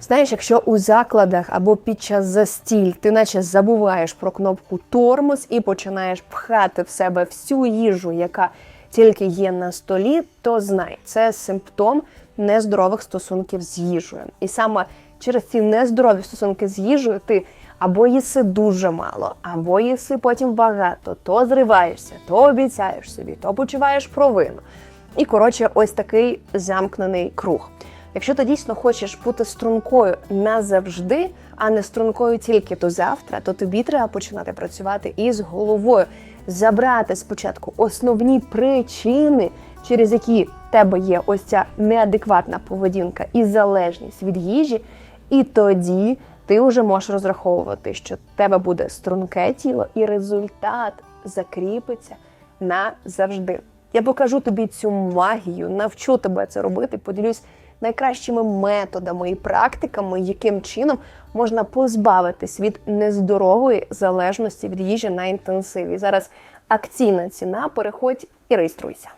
Знаєш, якщо у закладах або під час застіль ти наче забуваєш про кнопку тормоз і починаєш пхати в себе всю їжу, яка тільки є на столі, то знай, це симптом нездорових стосунків з їжею. І саме через ці нездорові стосунки з їжею ти або їси дуже мало, або їси потім багато, то зриваєшся, то обіцяєш собі, то почуваєш провину. І коротше, ось такий замкнений круг. Якщо ти дійсно хочеш бути стрункою назавжди, а не стрункою тільки до завтра, то тобі треба починати працювати із головою, забрати спочатку основні причини, через які в тебе є ось ця неадекватна поведінка і залежність від їжі, і тоді ти вже можеш розраховувати, що в тебе буде струнке тіло, і результат закріпиться назавжди. Я покажу тобі цю магію, навчу тебе це робити, поділюсь найкращими методами і практиками, яким чином можна позбавитись від нездорової залежності від їжі на інтенсиві. Зараз акційна ціна. Переходь і реєструйся.